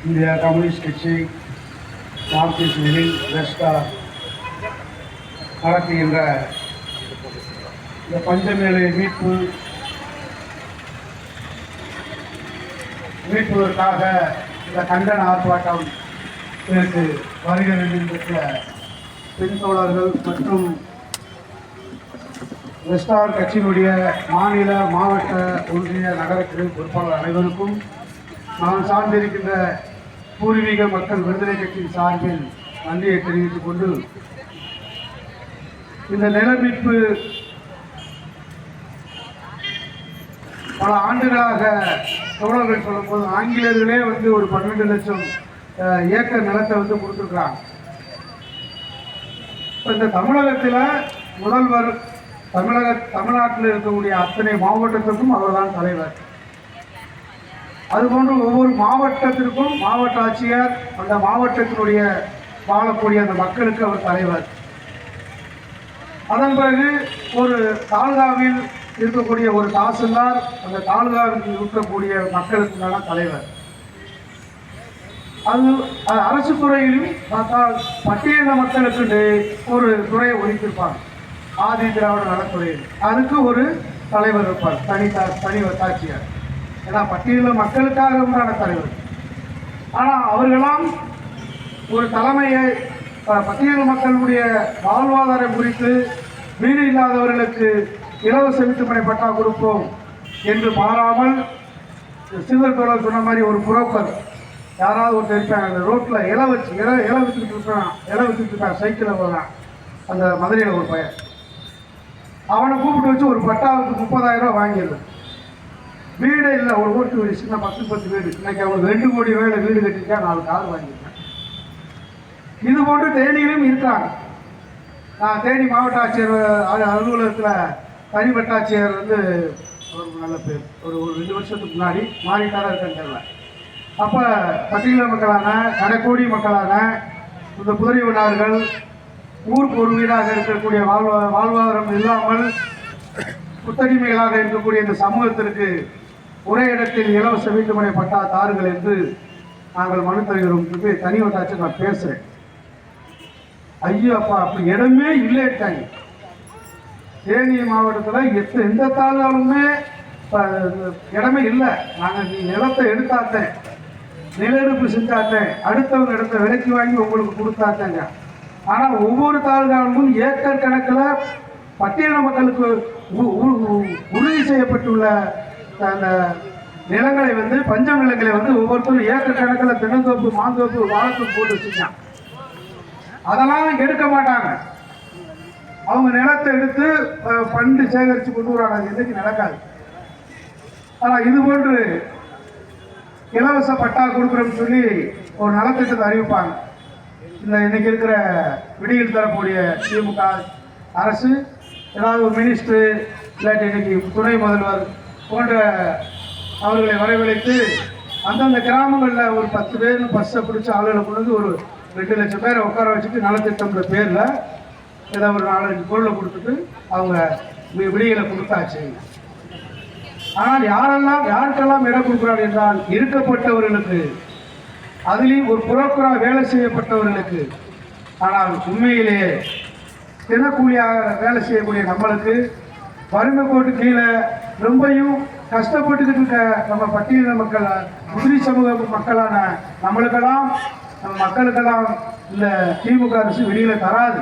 இந்திய கம்யூனிஸ்ட் கட்சி Marxist Lenin நடத்துகின்ற இந்த பஞ்சமேலை மீட்பு மீட்பதற்காக இந்த கண்டன ஆர்ப்பாட்டம் இதற்கு வருகிறது பெற்ற பெண் தோழர்கள் மற்றும் வெஸ்டார் கட்சியினுடைய மாநில மாவட்ட ஒன்றிய நகரக்கிளை பொறுப்பாளர் அனைவருக்கும் நான் சார்ந்திருக்கின்ற பூர்வீக மக்கள் விடுதலை கட்சியின் சார்பில் நன்றியை தெரிவித்துக் கொண்டு இந்த நிலமீட்பு பல ஆண்டுகளாக தோழர்கள் சொல்லும்போது ஆங்கிலேயர்களே வந்து ஒரு பன்னெண்டு லட்சம் ஏக்கர் நிலத்தை வந்து கொடுத்துருக்குறாங்க. இந்த தமிழகத்தில் முதல்வர் தமிழக தமிழ்நாட்டில் இருக்கக்கூடிய அத்தனை மாவட்டத்துக்கும் அவர்தான் தலைவர். அதுபோன்று ஒவ்வொரு மாவட்டத்திற்கும் மாவட்ட ஆட்சியர் அந்த மாவட்டத்தினுடைய வாழக்கூடிய அந்த மக்களுக்கு அவர் தலைவர். அதன் பிறகு ஒரு தாலுகாவில் இருக்கக்கூடிய ஒரு தாசில்தார் அந்த தாலுகாவில் இருக்கக்கூடிய மக்களுக்குண்டான தலைவர். அது அரசு துறையிலும் பார்த்தால் பட்டியல மக்களுக்கு ஒரு துறையை ஒதுக்கியிருப்பாங்க. ஆதி திராவிட நலத்துறையில். அதுக்கு ஒரு தலைவர் இருப்பார் தனி தனி தாட்சியார் ஏன்னா பட்டியல மக்களுக்காக உண்டான தலைவர். ஆனால் அவர்களாம் ஒரு தலைமையை பட்டியல் பட்டியல மக்களுடைய வாழ்வாதாரம் குறித்து வீடு இல்லாதவர்களுக்கு இலவச வீட்டுமனை பட்டா கொடுப்போம் என்று மாறாமல் சிவர் தோழர் சொன்ன மாதிரி ஒரு புரோக்கர் யாராவது ஒருத்தர் இருப்பேன் அந்த ரோட்டில் இலை வச்சு இலை இலை வச்சுட்டு இருக்கான் இலை வச்சுட்டு இருக்கான் சைக்கிளில் போகிறான் அந்த மதுரையில் ஒரு பையன். அவனை கூப்பிட்டு வச்சு ஒரு பட்டாவுக்கு முப்பதாயிரம் ரூபா வாங்கிடுது வீடே இல்லை ஒரு ஓட்டு வீடு சின்ன பத்து பத்து வீடு. இன்னைக்கு அவங்களுக்கு ரெண்டு கோடி வேலை வீடு கட்டிருக்கா நாலு கார் வாங்கியிருக்கேன் இது போன்று தேனியிலும் இருக்காங்க. நான் தேனி மாவட்ட ஆட்சியர் அலுவலகத்தில் தனிப்பட்ட ஆட்சியர் வந்து ஒரு நல்ல பேர். ஒரு ஒரு ரெண்டு வருஷத்துக்கு முன்னாடி மாறிட்டாரா இருக்கேன்னு தெரியல. அப்போ பட்டியல மக்களான கடைக்கோடி மக்களான இந்த புதறிவனார்கள் ஊருக்கு ஒரு வீடாக இருக்கக்கூடிய வாழ்வா வாழ்வாதாரம் இல்லாமல் புத்தடிமைகளாக இருக்கக்கூடிய இந்த சமூகத்திற்கு ஒரே இடத்தில் இலவச வீட்டுமனை பட்டா தாருங்கள் என்று நாங்கள் மனு தருகிறோம். சொல்லி தனி வட்டாட்சி நான் பேசுகிறேன் ஐயோ அப்பா அப்படி இடமே இல்லைட்டாங்க தேனி. மாவட்டத்தில் எத்த எந்த தாழ்வாலுமே இடமே இல்லை. நாங்கள் நீ நிலத்தை எடுத்தாத்தேன் நிலெடுப்பு செஞ்சாத்தேன் அடுத்தவங்க இடத்த விலைக்கு வாங்கி உங்களுக்கு கொடுத்தாத்தேங்க. ஆனால் ஒவ்வொரு தாழ்வாலும் ஏக்கர் கணக்கில் பட்டியல மக்களுக்கு உ- உறுதி செய்யப்பட்டுள்ள அந்த நிலங்களை வந்து பஞ்ச நிலங்களை வந்து ஒவ்வொருத்தரும் ஏக்கர் கணக்கில் தென்னந்தோப்பு மாந்தோப்பு வாழைத்தோப்பு போட்டு வச்சுருக்கான் அதெல்லாம் எடுக்க மாட்டாங்க. அவங்க நிலத்தை எடுத்து பண்டு சேகரித்து கொண்டு வராங்க அது நடக்காது. ஆனால் இது போன்று இலவச பட்டா கொடுக்குறோம்னு சொல்லி ஒரு நலத்திட்டத்தை அறிவிப்பாங்க. இந்த இன்னைக்கு இருக்கிற விடியில் தரக்கூடிய திமுக அரசு ஏதாவது ஒரு மினிஸ்டர் இல்லாட்டி இன்னைக்கு துணை முதல்வர் போன்ற அவர்களை வரவழைத்து அந்தந்த கிராமங்களில் ஒரு பத்து பேர் பஸ்ஸை பிடிச்ச ஆளுகளை கொண்டு வந்து ஒரு ரெண்டு லட்சம் பேரை உட்கார வச்சுட்டு நலத்திட்டம்ன்ற பேரில் ஏதோ ஒரு நாலஞ்சு பொருளை கொடுத்துட்டு அவங்க வி- கொடுத்தாச்சு. ஆனால் யாரெல்லாம் யாருக்கெல்லாம் இடம் கொடுக்கிறார் என்றால் இருக்கப்பட்டவர்களுக்கு அதுலேயும் ஒரு புரோக்கராக வேலை செய்யப்பட்டவர்களுக்கு. ஆனால் உண்மையிலே தினக்கூலியாக வேலை செய்யக்கூடிய நம்மளுக்கு வறுமை கோட்டு கீழே ரொம்பையும் கஷ்டப்பட்டுக்கிட்டு இருக்க நம்ம பட்டியலின மக்கள் முதிரி சமூக மக்களான நம்மளுக்கெல்லாம் நம்ம மக்களுக்கெல்லாம் இந்த திமுக அரசு வெளியில தராது.